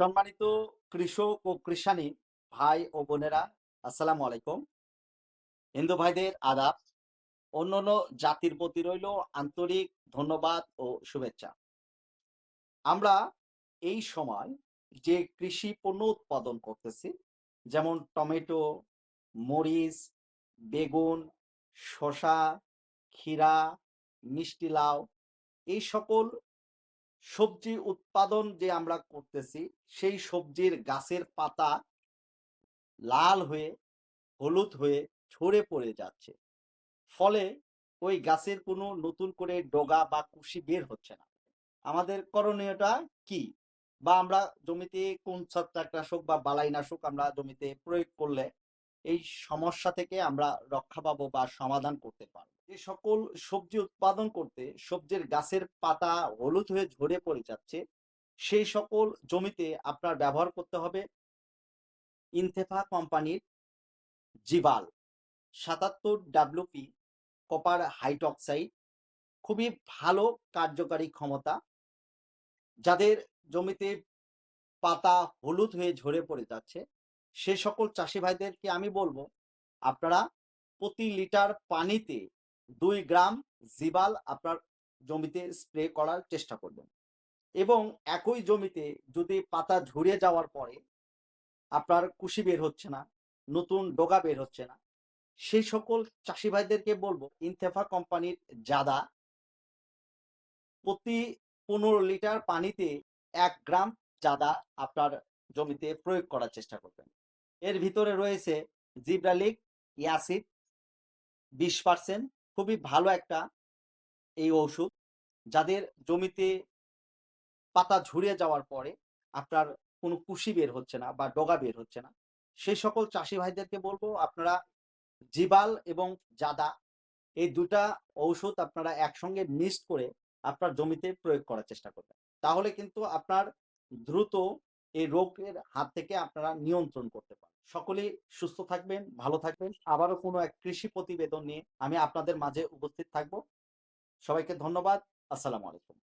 সম্মানিত কৃষক ও কৃষানী ভাই ও বোনেরা, আসসালামু আলাইকুম। হিন্দু ভাইদের আদাব, অন্যান্য জাতির প্রতি রইল আন্তরিক ধন্যবাদ ও শুভেচ্ছা। আমরা এই সময় যে কৃষি পণ্য উৎপাদন করতেছি, যেমন টমেটো, মরিচ, বেগুন, শসা, ক্ষীরা, মিষ্টি লাউ, এই সকল সবজি উৎপাদন যে আমরা করতেছি, সেই সবজির গাছের পাতা লাল হয়ে, হলুদ হয়ে ঝরে পড়ে যাচ্ছে। ফলে ওই গাছের কোনো নতুন করে ডগা বা কুশি বের হচ্ছে না। আমাদের করণীয়টা কি? বা আমরা জমিতে কোন ছত্রাকনাশক বা বালাইনাশক আমরা জমিতে প্রয়োগ করলে এই সমস্যা থেকে আমরা রক্ষা পাবো বা সমাধান করতে পারব। যে সকল সবজি উৎপাদন করতে সবজির গাছের পাতা হলুদ হয়ে ঝরে পড়ে যাচ্ছে, সেই সকল জমিতে আপনার ব্যবহার করতে হবে ইনথেফা কোম্পানির জিবাল, সাতাত্তর ডাব্লিউপি কপার হাইড্রক্সাইড, খুবই ভালো কার্যকারী ক্ষমতা, যাদের জমিতে পাতা হলুদ হয়ে ঝরে পড়ে যাচ্ছে। সে সকল চাষি ভাইদেরকে আমি বলব, আপনারা প্রতি লিটার পানিতে দুই গ্রাম জিবাল আপনার জমিতে স্প্রে করার চেষ্টা করবেন। এবং একই জমিতে যদি পাতা ঝরে যাওয়ার পরে আপনার কুশি বের হচ্ছে না, নতুন ডোগা বের হচ্ছে না সেই সকল চাষি ভাইদেরকে বলব ইনথেফা কোম্পানির জাদা প্রতি পনেরো লিটার পানিতে এক গ্রাম জাদা আপনার জমিতে প্রয়োগ করার চেষ্টা করবেন। এর ভিতরে রয়েছে জিব্রালিক ইয়াসিড বিশ পার্সেন্ট। খুবই ভালো একটা এই ঔষধ যাদের জমিতে পাতা ঝুরিয়ে যাওয়ার পরে আপনার কোনো কুশি বের হচ্ছে না বা ডগা বের হচ্ছে না। সেই সকল চাষি ভাইদেরকে বলব, আপনারা জিবাল এবং জাদা এই দুটা ঔষধ আপনারা একসঙ্গে মিক্সড করে আপনার জমিতে প্রয়োগ করার চেষ্টা করবেন। তাহলে কিন্তু আপনার দ্রুত এই রোগের হাত থেকে আপনারা নিয়ন্ত্রণ করতে পারেন। সকলেই সুস্থ থাকবেন, ভালো থাকবেন। আবারও কোনো এক কৃষি প্রতিবেদন নিয়ে আমি আপনাদের মাঝে উপস্থিত থাকব। সবাইকে ধন্যবাদ। আসসালামু আলাইকুম।